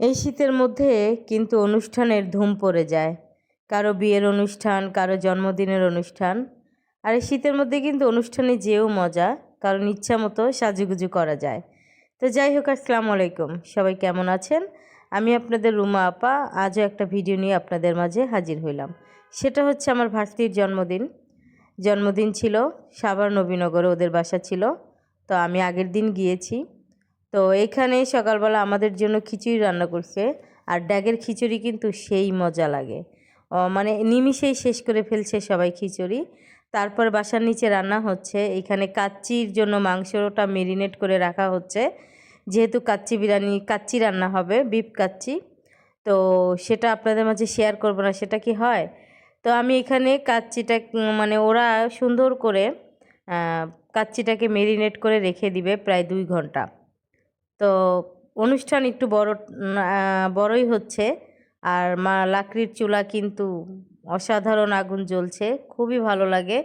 এই শীতের মধ্যে কিন্তু অনুষ্ঠানের ধুম পড়ে যায়। কারও বিয়ের অনুষ্ঠান, কারও জন্মদিনের অনুষ্ঠান। আর এই শীতের মধ্যে কিন্তু অনুষ্ঠানে যেও মজা কারণ ইচ্ছা মতো সাজুগুজু করা যায়। তো যাই হোক, আসসালামু আলাইকুম। সবাই কেমন আছেন? আমি আপনাদের রুমা আপা। আজও একটা ভিডিও নিয়ে আপনাদের মাঝে হাজির হইলাম। সেটা হচ্ছে আমার ভাস্তির জন্মদিন। জন্মদিন ছিল, সাভার নবীনগরে ওদের বাসা ছিল। তো আমি আগের দিন গিয়েছি। তো এখানে সকালবেলা আমাদের জন্য খিচুড়ি রান্না করছে। আর ড্যাগের খিচুড়ি কিন্তু সেই মজা লাগে। মানে নিমিষেই শেষ করে ফেলছে সবাই খিচুড়ি। তারপর বাসার নিচে রান্না হচ্ছে। এখানে কাচ্চির জন্য মাংসটা মেরিনেট করে রাখা হচ্ছে। যেহেতু কাচ্চি বিরিয়ানি, কাচ্চি রান্না হবে, বিফ কাচ্চি। তো সেটা আপনাদের মাঝে শেয়ার করব না, সেটা কি হয়? তো আমি এখানে কাচ্চিটা মানে ওরা সুন্দর করে কাচ্চিটাকে মেরিনেট করে রেখে দিবে প্রায় দুই ঘণ্টা। তো অনুষ্ঠান একটু বড় বড়ই হচ্ছে। আর মা লাকড়ির চুলা কিন্তু অসাধারণ আগুন জ্বলছে, খুবই ভালো লাগে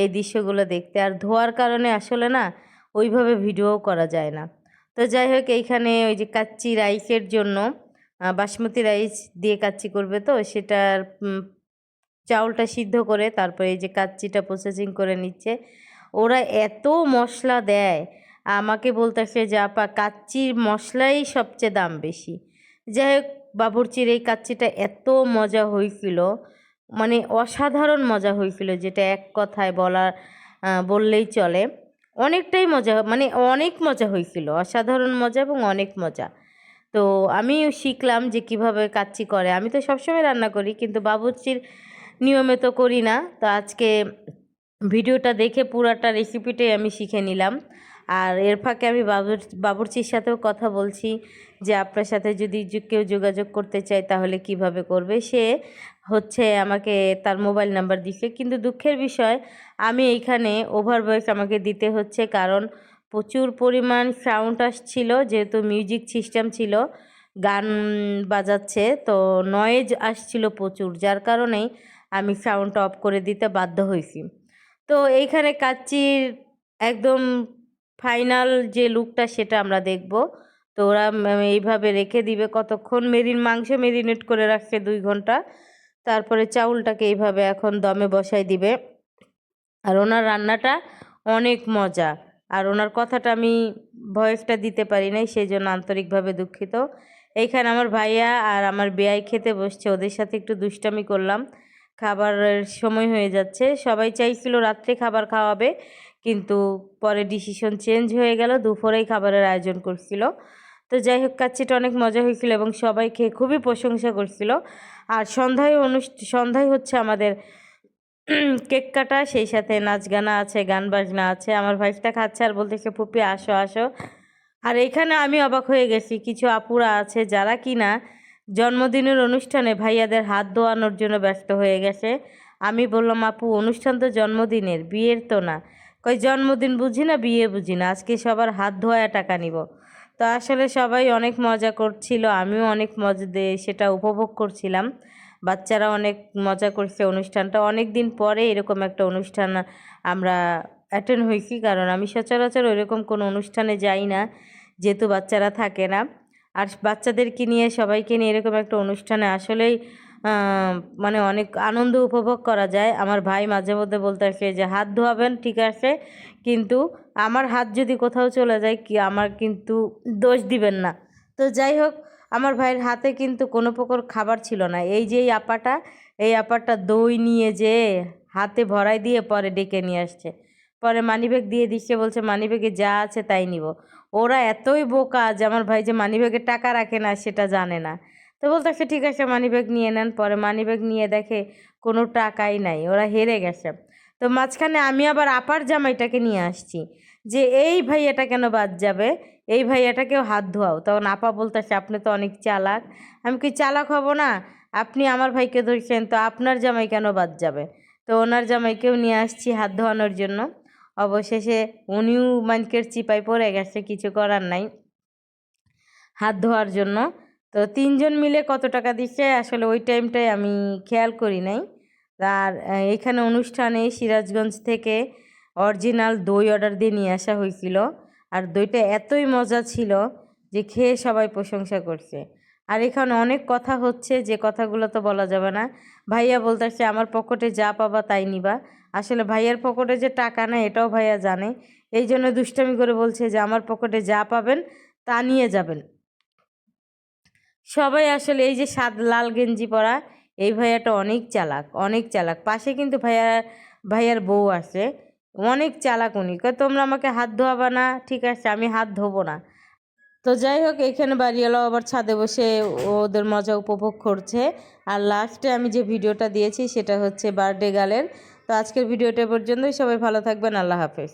এই দৃশ্যগুলো দেখতে। আর ধোয়ার কারণে আসলে না, ওইভাবে ভিডিও করা যায় না। তো যাই হোক, এইখানে ওই যে কাচ্চি রাইসের জন্য বাসমতি রাইস দিয়ে কাচ্চি করবে তো, সেটার চাউলটা সিদ্ধ করে তারপরে এই যে কাচ্চিটা প্রসেসিং করে নিচ্ছে। ওরা এত মশলা দেয় আমাকে বলতেছে যে, আপা, কাচ্চির মশলাই সবচেয়ে দাম বেশি। যাই হোক, বাবুরচির এই কাচ্চিটা এত মজা হয়েছিল মানে অসাধারণ মজা হয়েছিল যেটা এক কথায় বলা বললেই চলে। অনেকটাই মজা মানে অনেক মজা হয়েছিল অসাধারণ মজা এবং অনেক মজা। তো আমিও শিখলাম যে, কীভাবে কাচ্চি করে। আমি তো সবসময় রান্না করি, কিন্তু বাবুর্চির নিয়মে তো করি না। তো আজকে ভিডিওটা দেখে পুরাটা রেসিপিটাই আমি শিখে নিলাম। আর এর ফাঁকে আমি বাবুর, বাবুর্চির সাথেও কথা বলছি যে আপনার সাথে যদি কেউ যোগাযোগ করতে চায় তাহলে কীভাবে করবে? সে হচ্ছে আমাকে তার মোবাইল নাম্বার দিচ্ছে কিন্তু দুঃখের বিষয়, আমি এইখানে ওভার ভয়েস আমাকে দিতে হচ্ছে কারণ প্রচুর পরিমাণ সাউন্ড আসছিল, যেহেতু মিউজিক সিস্টেম ছিল, গান বাজাচ্ছে, তো নয়েজ আসছিল প্রচুর, যার কারণেই আমি সাউন্ড অফ করে দিতে বাধ্য হয়েছি। তো এইখানে কাচ্চির একদম ফাইনাল যে লুকটা সেটা আমরা দেখব। তো ওরা এইভাবে রেখে দিবে কতক্ষণ? মেরিন মাংস মেরিনেট করে রাখছে দুই ঘণ্টা। তারপরে চাউলটাকে এইভাবে এখন দমে বসাই দিবে। আর ওনার রান্নাটা অনেক মজা। আর ওনার কথাটা আমি ভয়েসটা দিতে পারি নাই সেই জন্য আন্তরিকভাবে দুঃখিত। এইখানে আমার ভাইয়া আর আমার বেয়াই খেতে বসছে, ওদের সাথে একটু দুষ্টামি করলাম। খাবারের সময় হয়ে যাচ্ছে। সবাই চাইছিল রাত্রে খাবার খাওয়াবে, কিন্তু পরে ডিসিশন চেঞ্জ হয়ে গেল, দুপুরেই খাবারের আয়োজন করছিল। তো যাই হোক, কাচ্চিটা অনেক মজা হয়েছিল এবং সবাই খেয়ে খুবই প্রশংসা করছিল। আর সন্ধ্যায় অনুষ্ঠ সন্ধ্যায় হচ্ছে আমাদের কেক কাটা, সেই সাথে নাচ গানা আছে, গান বাজনা আছে। আমার ভাইফটা খাচ্ছে আর বলতেছে পুপি আসো আসো। আর এখানে আমি অবাক হয়ে গেছি, কিছু আপুরা আছে যারা কিনা জন্মদিনের অনুষ্ঠানে ভাইয়াদের হাত ধোয়ানোর জন্য ব্যস্ত হয়ে গেছে। আমি বললাম, আপু, অনুষ্ঠান তো জন্মদিনের, বিয়ের তো না। কই, জন্মদিন বুঝি না, বিয়ে বুঝি না, আজকে সবার হাত ধোয়া টাকা নিব। তো আসলে সবাই অনেক মজা করছিল, আমিও অনেক মজা দিয়ে সেটা উপভোগ করছিলাম। বাচ্চারা অনেক মজা করছে অনুষ্ঠানটা। অনেক দিন পরে এরকম একটা অনুষ্ঠান আমরা অ্যাটেন্ড হয়েছি কারণ আমি সচরাচর ওইরকম কোনো অনুষ্ঠানে যাই না, যেহেতু বাচ্চারা থাকে না। আর বাচ্চাদেরকে নিয়ে, সবাইকে নিয়ে এরকম একটা অনুষ্ঠানে আসলেই মানে অনেক আনন্দ উপভোগ করা যায়। আমার ভাই মাঝে মধ্যে বলতে আসে যে, হাত ধোয়াবেন, ঠিক আছে, কিন্তু আমার হাত যদি কোথাও চলে যায়, কি আমার কিন্তু দোষ দিবেন না। তো যাই হোক, আমার ভাইয়ের হাতে কিন্তু কোনো প্রকার খাবার ছিল না। এই যে এই আপাটা এই আপাটা দই নিয়ে যে হাতে ভরাই দিয়ে পরে ডেকে নিয়ে আসছে। পরে মানিব্যাগ দিয়ে দিচ্ছে, বলছে মানিব্যাগে যা আছে তাই নিব। ওরা এতই বোকা যে আমার ভাই যে মানিব্যাগে টাকা রাখে না সেটা জানে না। তো বলতেছে ঠিক আছে, মানিব্যাগ নিয়ে নেন। পরে মানিব্যাগ নিয়ে দেখে কোনো টাকাই নাই, ওরা হেরে গেছে। তো মাঝখানে আমি আবার আপার জামাইটাকে নিয়ে আসছি, যে, এই ভাইয়াটা কেন বাদ যাবে? এই ভাইয়াটাকেও হাত ধোয়াও। তখন আপা বলতেছে আপনি তো অনেক চালাক। আমি কি চালাক হব না, আপনি আমার ভাইকে ধরছেন, তো আপনার জামাই কেন বাদ যাবে? তো ওনার জামাইকেও নিয়ে আসছি হাত ধোয়ানোর জন্য। অবশেষে উনিও মানকের চিপায় পড়ে গেছে, কিছু করার নাই। হাত ধোয়ার জন্য। তো তিনজন মিলে কত টাকা দিচ্ছে? আসলে ওই টাইমটায় আমি খেয়াল করি নাই। আর এখানে অনুষ্ঠানে সিরাজগঞ্জ থেকে অরিজিনাল দই অর্ডার দিয়ে নিয়ে আসা হয়েছিল। আর দইটা এতই মজা ছিল যে খেয়ে সবাই প্রশংসা করছে। আর এখানে অনেক কথা হচ্ছে, যে কথাগুলো তো বলা যাবে না। ভাইয়া বলতেছে, আমার পকেটে যা পাবা তাই নিবা। আসলে ভাইয়ার পকেটে যে টাকা নেই, এটাও ভাইয়া জানে। এই জন্য দুষ্টামি করে বলছে যে, আমার পকেটে যা পাবেন, তা নিয়ে যাবেন। সবাই আসলে এই যে সাদ লাল গেঞ্জি পরা, এই ভাইয়াটা অনেক চালাক অনেক চালাক। পাশে কিন্তু ভাইয়া, ভাইয়ার বউ আছে, অনেক চালাক উনি। তোমরা আমাকে হাত ধোয়াবা না, ঠিক আছে, আমি হাত ধোবো না। তো যাই হোক এখানে বাড়িওয়ালা আবার ছাদে বসে ওদের মজা উপভোগ করছে। আর লাস্টে আমি যে ভিডিওটা দিয়েছি, সেটা হচ্ছে বার্থডে গালের তো আজকের ভিডিওটা পর্যন্তই। সবাই ভালো থাকবেন। আল্লাহ হাফেজ।